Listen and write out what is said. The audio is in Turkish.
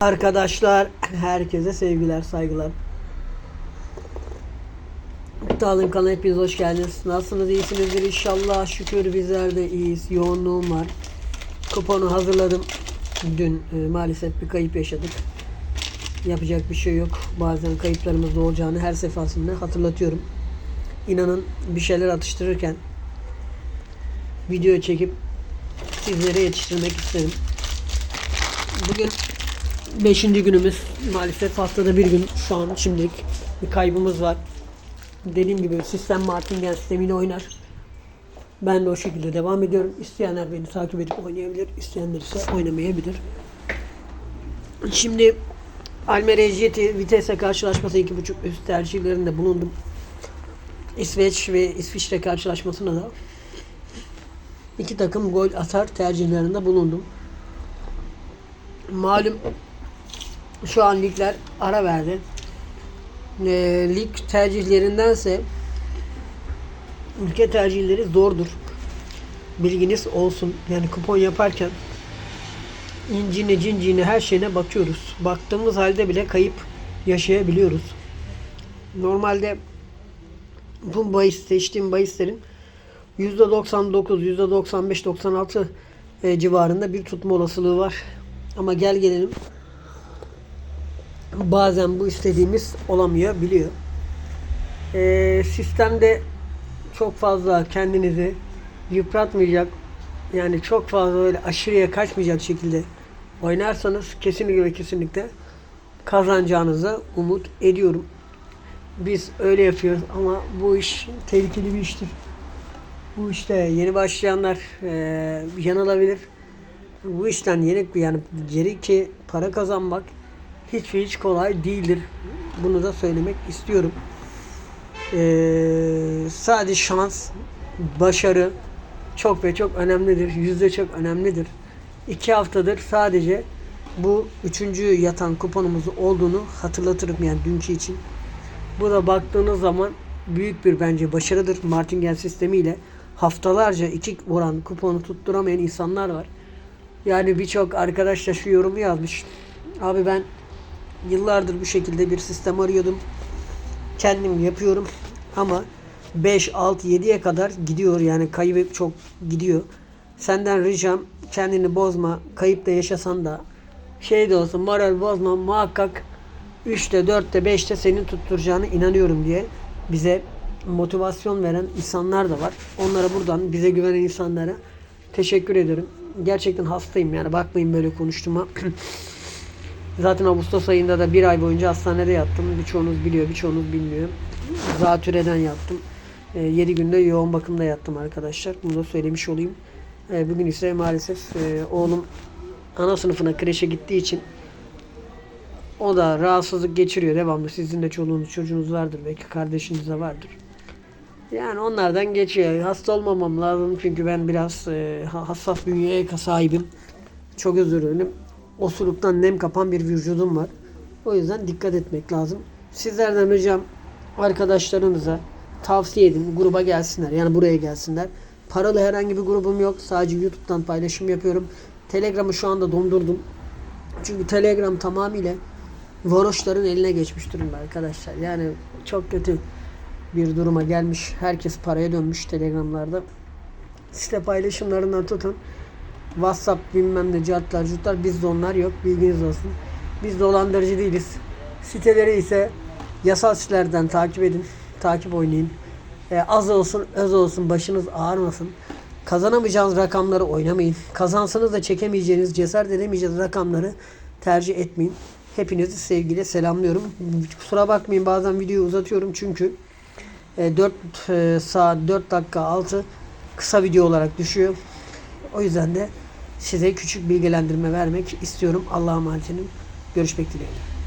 Arkadaşlar herkese sevgiler saygılar. Dağılın kanalına hepiniz hoş geldiniz. Nasılsınız iyisinizdir inşallah şükür bizler de iyiyiz. Yoğunluğum var. Kuponu hazırladım. Dün e, maalesef bir kayıp yaşadık. Yapacak bir şey yok. Bazen kayıplarımız da olacağını her seferinde hatırlatıyorum. İnanın bir şeyler atıştırırken video çekip sizlere yetiştirmek istedim. Bugün Beşinci günümüz. Maalesef haftada bir gün şu an şimdilik bir kaybımız var. Dediğim gibi sistem Martingen sistemiyle oynar. Ben de o şekilde devam ediyorum. İsteyenler beni takip edip oynayabilir. İsteyenler ise oynamayabilir. Şimdi Almere Jeti Vitesse karşılaşması 2.5 üst tercihlerinde bulundum. İsveç ve İsviçre karşılaşmasına da iki takım gol atar tercihlerinde bulundum. Malum şu an ligler ara verdi. E, lig tercihlerindense ülke tercihleri zordur. Bilginiz olsun. Yani kupon yaparken incine cincine her şeyine bakıyoruz. Baktığımız halde bile kayıp yaşayabiliyoruz. Normalde bu bahis seçtiğim bahislerin %99, %95, 96 e, civarında bir tutma olasılığı var. Ama gel gelelim bazen bu istediğimiz olamıyor biliyor. Ee, sistemde çok fazla kendinizi yıpratmayacak yani çok fazla öyle aşırıya kaçmayacak şekilde oynarsanız kesinlikle ve kesinlikle kazanacağınızı umut ediyorum. Biz öyle yapıyoruz ama bu iş tehlikeli bir iştir. Bu işte yeni başlayanlar e, yanılabilir. Bu işten yeni yani geri ki para kazanmak hiç hiç kolay değildir. Bunu da söylemek istiyorum. Ee, sadece şans, başarı çok ve çok önemlidir. Yüzde çok önemlidir. İki haftadır sadece bu üçüncü yatan kuponumuz olduğunu hatırlatırım yani dünkü için. Bu da baktığınız zaman büyük bir bence başarıdır. Martingale sistemiyle haftalarca iki oran kuponu tutturamayan insanlar var. Yani birçok arkadaş da şu yorumu yazmış. Abi ben Yıllardır bu şekilde bir sistem arıyordum. Kendim yapıyorum ama 5, 6, 7'ye kadar gidiyor yani kayıp çok gidiyor. Senden ricam kendini bozma. Kayıp da yaşasan da şey de olsun moral bozma muhakkak 3'te 4'te 5'te senin tutturacağını inanıyorum diye bize motivasyon veren insanlar da var. Onlara buradan bize güvenen insanlara teşekkür ederim. Gerçekten hastayım yani bakmayın böyle konuştuğuma. Zaten Ağustos ayında da bir ay boyunca hastanede yattım. Birçoğunuz biliyor, birçoğunuz bilmiyor. Zatürreden yattım. E, 7 günde yoğun bakımda yattım arkadaşlar. Bunu da söylemiş olayım. E, bugün ise maalesef e, oğlum ana sınıfına kreşe gittiği için o da rahatsızlık geçiriyor devamlı. Sizin de çoluğunuz çocuğunuz vardır. Belki kardeşiniz de vardır. Yani onlardan geçiyor. Hasta olmamam lazım çünkü ben biraz e, hassas bünyeye sahibim. Çok özür dilerim osuruktan nem kapan bir vücudum var. O yüzden dikkat etmek lazım. Sizlerden ricam arkadaşlarınıza tavsiye edin. Gruba gelsinler. Yani buraya gelsinler. Paralı herhangi bir grubum yok. Sadece YouTube'dan paylaşım yapıyorum. Telegram'ı şu anda dondurdum. Çünkü Telegram tamamıyla varoşların eline geçmiş durumda arkadaşlar. Yani çok kötü bir duruma gelmiş. Herkes paraya dönmüş Telegram'larda. Site paylaşımlarından tutun. WhatsApp bilmem ne cartlar curtlar bizde onlar yok bilginiz olsun. Biz dolandırıcı değiliz. Siteleri ise yasal sitelerden takip edin. Takip oynayın. Ee, az olsun öz olsun başınız ağrımasın. Kazanamayacağınız rakamları oynamayın. Kazansanız da çekemeyeceğiniz, cesaret edemeyeceğiniz rakamları tercih etmeyin. Hepinizi sevgiyle selamlıyorum. Kusura bakmayın bazen videoyu uzatıyorum çünkü 4 e, saat 4 dakika 6 kısa video olarak düşüyor. O yüzden de size küçük bilgilendirme vermek istiyorum. Allah'a emanet olun. Görüşmek dileğiyle.